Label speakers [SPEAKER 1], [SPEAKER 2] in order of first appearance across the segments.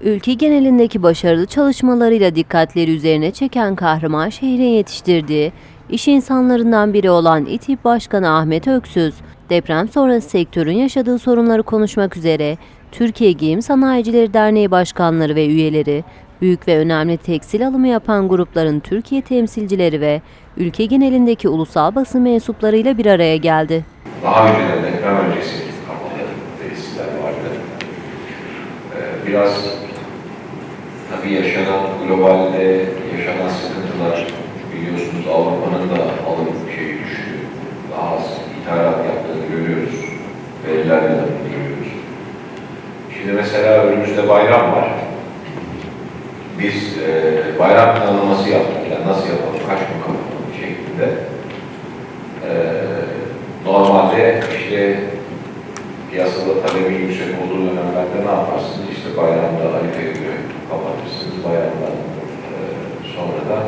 [SPEAKER 1] Ülke genelindeki başarılı çalışmalarıyla dikkatleri üzerine çeken kahraman şehrin yetiştirdiği iş insanlarından biri olan İTİB Başkanı Ahmet Öksüz, deprem sonrası sektörün yaşadığı sorunları konuşmak üzere Türkiye Giyim Sanayicileri Derneği başkanları ve üyeleri, büyük ve önemli tekstil alımı yapan grupların Türkiye temsilcileri ve ülke genelindeki ulusal basın mensuplarıyla bir araya geldi.
[SPEAKER 2] Daha önceden deprem öncesi kapalı tesisler vardı. Ee, biraz tabii yaşanan globalde yaşanan sıkıntılar biliyorsunuz Avrupa'nın da alım şeyi düştü. Daha az ithalat yaptığını görüyoruz. Verilerle de bunu görüyoruz. Şimdi mesela önümüzde bayram var. Biz e, bayram planlaması yaptık. Yani nasıl yapalım, kaç gün kapatalım şeklinde. Ee, normalde işte piyasada talebin yüksek olduğu dönemlerde ne yaparsınız? İşte bayramda Arife'ye göre kapatırsınız. Bayramdan e, sonra da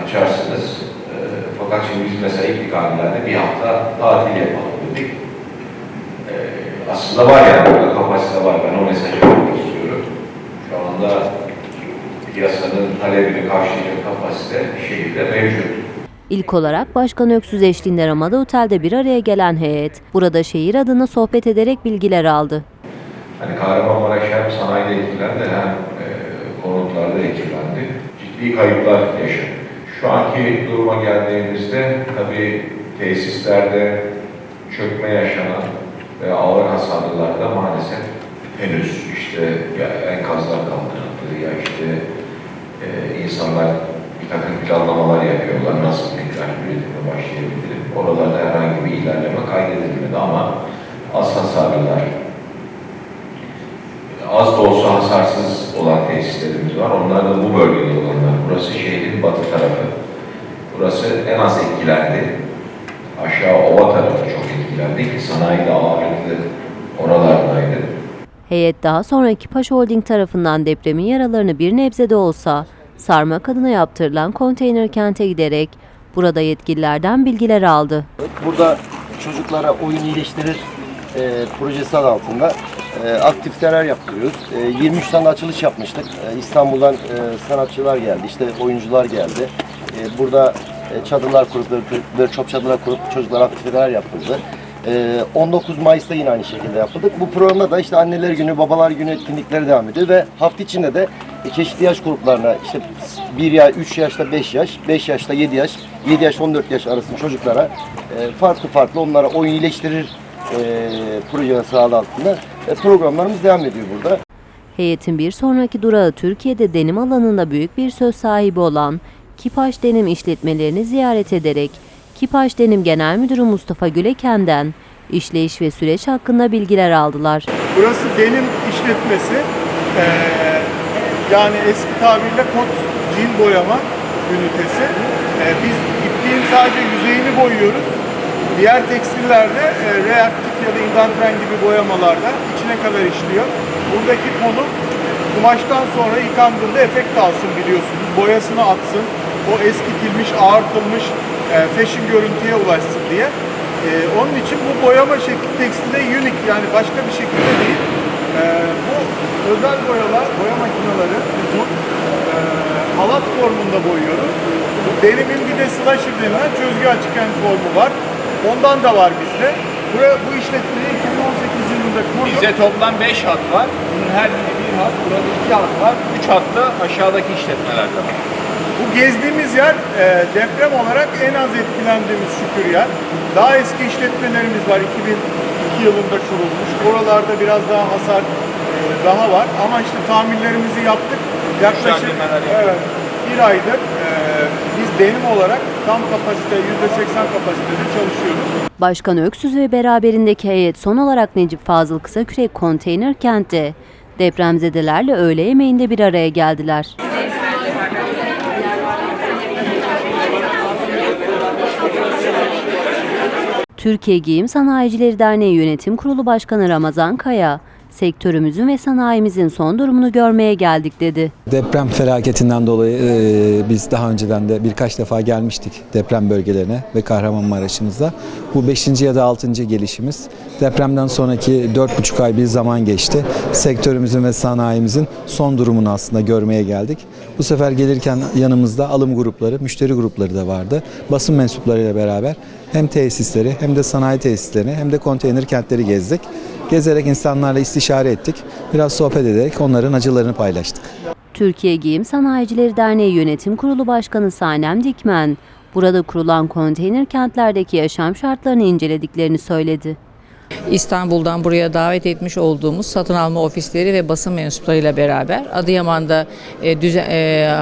[SPEAKER 2] açarsınız. E, fakat şimdi biz mesela ilk hanelerde bir hafta tatil yapalım dedik. E, aslında var yani kapasite var. Ben o mesajı vermek istiyorum. Şu anda piyasanın talebini karşılayacak kapasite şehirde mevcut.
[SPEAKER 1] İlk olarak Başkan Öksüz eşliğinde Ramada Otel'de bir araya gelen heyet, burada şehir adına sohbet ederek bilgiler aldı.
[SPEAKER 2] Hani Kahramanmaraş hem sanayide etkilendi hem e, konutlarda etkilendi. Ciddi kayıplar yaşadı. Şu anki duruma geldiğimizde tabii tesislerde çökme yaşanan ve ağır hasarlılarda maalesef henüz işte ya enkazlar kaldırıldı ya işte e, insanlar bir takım planlamalar yapıyorlar. Nasıl tekrar üretime başlayabilirim? Oralarda herhangi bir ilerleme kaydedilmedi ama az hasarlılar, az da olsa hasarsız olan tesislerimiz var. Onlar da bu bölgede olanlar. Burası şehrin batı tarafı. Burası en az etkilendi. Aşağı ova tarafı çok etkilendi ki sanayide ağırlıklı oralardaydı.
[SPEAKER 1] Heyet daha sonra Kipaş Holding tarafından depremin yaralarını bir nebze de olsa sarmak adına yaptırılan konteyner kente giderek burada yetkililerden bilgiler aldı.
[SPEAKER 3] Burada çocuklara oyun iyileştirir e, projesi adı altında e, aktiviteler yapıyoruz. E, 23 tane açılış yapmıştık. E, İstanbul'dan e, sanatçılar geldi, işte oyuncular geldi. E, burada e, çadırlar kurup, böyle- çöp çadırlar kurup çocuklar aktiviteler yapıldı. E, 19 Mayıs'ta yine aynı şekilde yapıldık. Bu programda da işte anneler günü, babalar günü etkinlikleri devam ediyor ve hafta içinde de e, çeşitli yaş gruplarına işte 1 yaş, 3 yaşta 5 yaş, 5 yaşta 7 yaş, 7 yaş 14 yaş arasında çocuklara e, farklı farklı onlara oyun iyileştirir e, projesi adı altında e, programlarımız devam ediyor burada.
[SPEAKER 1] Heyetin bir sonraki durağı Türkiye'de denim alanında büyük bir söz sahibi olan Kipaş Denim işletmelerini ziyaret ederek Kipaş Denim Genel Müdürü Mustafa Güleken'den işleyiş ve süreç hakkında bilgiler aldılar.
[SPEAKER 4] Burası denim işletmesi. Ee, yani eski tabirle kot cil boyama ünitesi. Ee, biz ipliğin sadece yüzeyini boyuyoruz. Diğer tekstillerde e, reaktif ya da indantren gibi boyamalarda içine kadar işliyor. Buradaki konu kumaştan sonra yıkandığında efekt alsın biliyorsunuz. Boyasını atsın. O eskitilmiş, ağartılmış e, fashion görüntüye ulaşsın diye. E, onun için bu boyama şekli tekstilde unique yani başka bir şekilde değil. E, bu özel boyalar, boya makineleri uzun e, halat formunda boyuyoruz. Bu denimin bir de slasher denilen çözgü açıkken formu var. Ondan da var bizde. Buraya, bu işletmeyi 2018 yılında kurduk.
[SPEAKER 5] Bizde toplam 5 hat var. Bunun her biri bir hat. Burada 2 hat var. 3 hat da aşağıdaki işletmelerde var.
[SPEAKER 4] Bu gezdiğimiz yer e, deprem olarak en az etkilendiğimiz şükür yer. Daha eski işletmelerimiz var 2002 yılında kurulmuş. Oralarda biraz daha hasar e, daha var ama işte tamirlerimizi yaptık. Yaklaşık evet, bir aydır e, biz denim olarak tam kapasite %80 kapasitede çalışıyoruz.
[SPEAKER 1] Başkan Öksüz ve beraberindeki heyet son olarak Necip Fazıl Kısakürek Konteyner Kent'te depremzedelerle öğle yemeğinde bir araya geldiler. Türkiye Giyim Sanayicileri Derneği Yönetim Kurulu Başkanı Ramazan Kaya, Sektörümüzün ve sanayimizin son durumunu görmeye geldik dedi.
[SPEAKER 6] Deprem felaketinden dolayı e, biz daha önceden de birkaç defa gelmiştik deprem bölgelerine ve Kahramanmaraş'ımızda. Bu 5. ya da 6. gelişimiz. Depremden sonraki 4,5 ay bir zaman geçti. Sektörümüzün ve sanayimizin son durumunu aslında görmeye geldik. Bu sefer gelirken yanımızda alım grupları, müşteri grupları da vardı. Basın mensuplarıyla beraber hem tesisleri hem de sanayi tesislerini hem de konteyner kentleri gezdik. Gezerek insanlarla istişare ettik. Biraz sohbet ederek onların acılarını paylaştık.
[SPEAKER 1] Türkiye Giyim Sanayicileri Derneği Yönetim Kurulu Başkanı Sanem Dikmen, burada kurulan konteyner kentlerdeki yaşam şartlarını incelediklerini söyledi.
[SPEAKER 7] İstanbul'dan buraya davet etmiş olduğumuz satın alma ofisleri ve basın mensuplarıyla beraber Adıyaman'da e, düzen, e,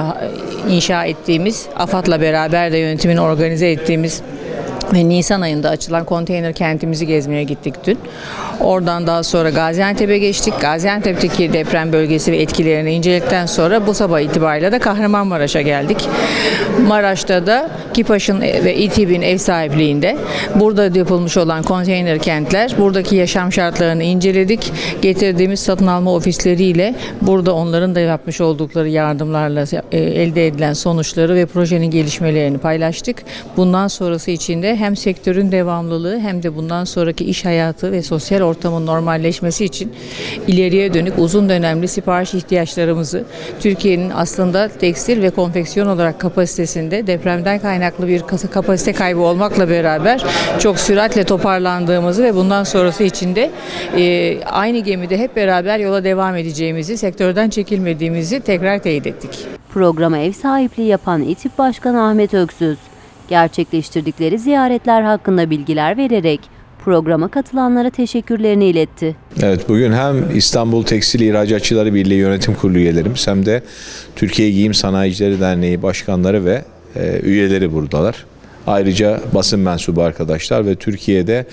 [SPEAKER 7] inşa ettiğimiz AFAD'la beraber de yönetimini organize ettiğimiz Nisan ayında açılan konteyner kentimizi gezmeye gittik dün. Oradan daha sonra Gaziantep'e geçtik. Gaziantep'teki deprem bölgesi ve etkilerini inceledikten sonra bu sabah itibariyle de Kahramanmaraş'a geldik. Maraş'ta da KİPAŞ'ın ve İTİB'in ev sahipliğinde burada yapılmış olan konteyner kentler, buradaki yaşam şartlarını inceledik. Getirdiğimiz satın alma ofisleriyle burada onların da yapmış oldukları yardımlarla e, elde edilen sonuçları ve projenin gelişmelerini paylaştık. Bundan sonrası için de hem sektörün devamlılığı hem de bundan sonraki iş hayatı ve sosyal ortamın normalleşmesi için ileriye dönük uzun dönemli sipariş ihtiyaçlarımızı Türkiye'nin aslında tekstil ve konfeksiyon olarak kapasitesinde depremden kaynaklı bir kapasite kaybı olmakla beraber çok süratle toparlandığımızı ve bundan sonrası için de e, aynı gemide hep beraber yola devam edeceğimizi, sektörden çekilmediğimizi tekrar teyit ettik.
[SPEAKER 1] Programa ev sahipliği yapan İTİP Başkanı Ahmet Öksüz, gerçekleştirdikleri ziyaretler hakkında bilgiler vererek programa katılanlara teşekkürlerini iletti.
[SPEAKER 2] Evet bugün hem İstanbul Tekstil İhracatçıları Birliği Yönetim Kurulu üyelerimiz hem de Türkiye Giyim Sanayicileri Derneği başkanları ve e, üyeleri buradalar. Ayrıca basın mensubu arkadaşlar ve Türkiye'de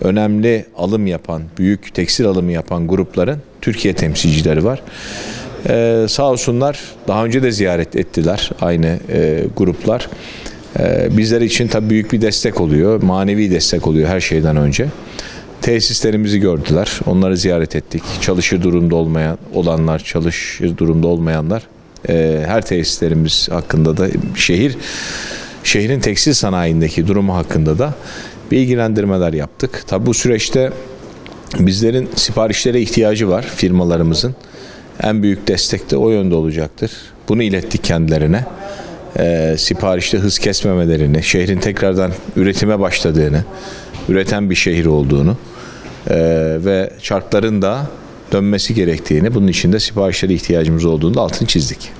[SPEAKER 2] önemli alım yapan, büyük tekstil alımı yapan grupların Türkiye temsilcileri var. Ee, sağ olsunlar daha önce de ziyaret ettiler aynı e, gruplar. Ee, bizler için tabii büyük bir destek oluyor, manevi destek oluyor her şeyden önce. Tesislerimizi gördüler, onları ziyaret ettik. Çalışır durumda olmayan olanlar, çalışır durumda olmayanlar, e, her tesislerimiz hakkında da şehir şehrin tekstil sanayindeki durumu hakkında da bilgilendirmeler yaptık. Tabi bu süreçte bizlerin siparişlere ihtiyacı var firmalarımızın. En büyük destek de o yönde olacaktır. Bunu ilettik kendilerine. Ee, siparişte hız kesmemelerini, şehrin tekrardan üretime başladığını, üreten bir şehir olduğunu ee, ve çarkların da dönmesi gerektiğini, bunun için de siparişlere ihtiyacımız olduğunu altını çizdik.